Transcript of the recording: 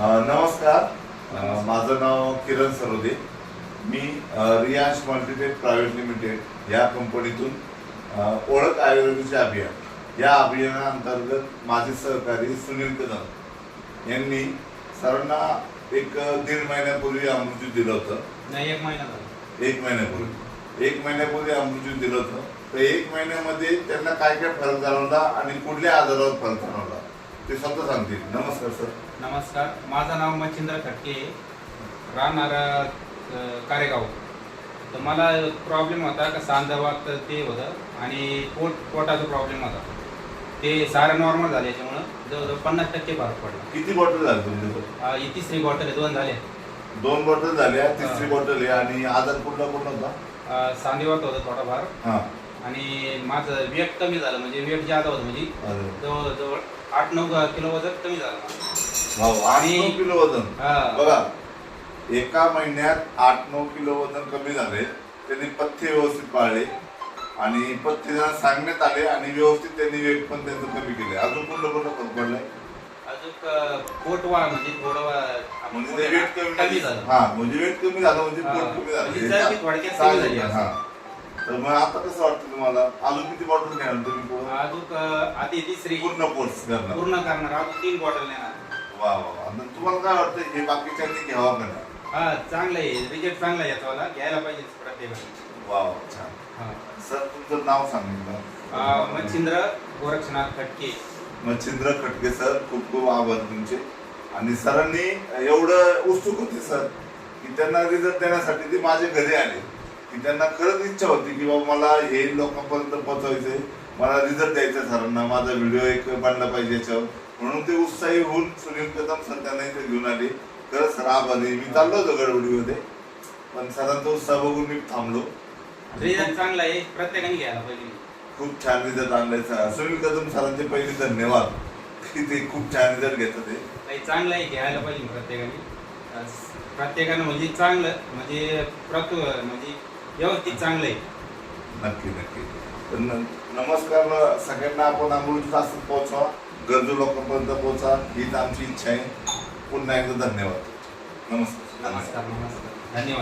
नमस्कार. माझं नाव किरण सरोदे. मी रियांश मल्टीटेक प्रायव्हेट लिमिटेड या कंपनीतून ओळख आयुर्वेदाचे अभियान या अभियानाअंतर्गत माझे सहकारी सुनील कदम यांनी सर्वांना एक दीड महिन्यापूर्वी अमृत दिलं होतं. नाही एक महिना एक महिन्यापूर्वी. एक महिन्यापूर्वी अमृत दिलं होतं. तर एक महिन्यामध्ये त्यांना काय काय फरक जाणवला आणि कुठल्या आजारावर फरक जाणवला? ते स्वतः सांगतील. नमस्कार सर. नमस्कार. माझं नाव मच्छिंद्र खटके राहणार कारेगाव. तर मला प्रॉब्लेम होता का सांधवात ते होतं आणि पोट पोटाचा प्रॉब्लेम होता. ते सारं नॉर्मल झालं याच्यामुळं. जवळजवळ पन्नास टक्के फरक पडला. किती बॉटल झाले तुमचे अ, ही तिसरी बॉटल आहे. दोन झाले. दोन बॉटल झाल्या तिसरी. बॉटल आहे आणि आजार कुठला कुठला होता? अ, सांधेवात होतं थोडाफार. हा. आणि माझं वेट कमी झालं. म्हणजे वेट जादा होतं म्हणजे जवळजवळ आठ नऊ किलो वजन कमी झालं. आठ आणि- किलो वजन. हा. बघा एका महिन्यात आठ नऊ किलो वजन कमी झाले त्यांनी पथ्य व्यवस्थित पाळले आणि पथ्य त्यांना सांगण्यात आले आणि व्यवस्थित त्यांनी वेट पण त्यांचं कमी केले. अजून कुठलं कुठलं फरक पडलाय? अजून पोट वा म्हणजे थोडं म्हणजे वेट कमी झालं. हा म्हणजे वेट कमी झालं म्हणजे हा. पोट कमी म्हणजे झालं चरबी थोडक्यात तर मग आता कसं वाटतं तुम्हाला? अजून किती बॉटल घेणार तुम्ही पुढं? अजून अ, आधी तिसरी. पूर्ण कोर्स करणार. पूर्ण करणार. अजून तीन बॉटल नेणार. वा वा वा. आणि तुम्हाला काय वाटतं हे बाकीच्यांनी घ्यावा का नाही? हा चांगलं आहे. चांगला आहे याचा घ्यायला पाहिजे प्रत्येकाने. वा वा छान. हा. सर तुमचं नाव सांगितलं मच्छिंद्र गोरक्षनाथ खटके. मच्छिंद्र खटके सर. खूप खूप आभार तुमचे. आणि सरांनी एवढं उत्सुक होते सर की त्यांना रिझल्ट देण्यासाठी ते माझ्या घरी आले. की त्यांना खरंच इच्छा होती की बाबा मला हे लोकांपर्यंत पोहोचवायचंय मला रिझल्ट द्यायचा सरांना माझा व्हिडिओ एक बनला पाहिजे याच्यावर. म्हणून ते उत्साही होऊन सुनील कदम सर त्यांना इथे घेऊन आले. खरंच सर आभारी मी चाललो होतो गडबडीमध्ये पण सरांचा उत्साह बघून मी थांबलो. रिझल्ट चांगला आहे. प्रत्येकाने घ्यायला पाहिजे. खूप छान रिझल्ट आणलाय सर. सुनील कदम सरांचे पहिले धन्यवाद. की ते खूप छान रिझल्ट घेतात ते. काही चांगलं आहे घ्यायला पाहिजे प्रत्येकाने. प्रत्येकानं म्हणजे चांगलं म्हणजे प्रत म्हणजे व्यवस्थित चांगलं आहे. नक्की नक्की. तर न- नमस्कार सगळ्यांना आपण अमृत असं पोहोचवा. गरजू लोकांपर्यंत पोहोचा. हीच आमची इच्छा आहे. पुन्हा एकदा धन्यवाद. नमस्कार. नमस्कार नमस्कार. धन्यवाद.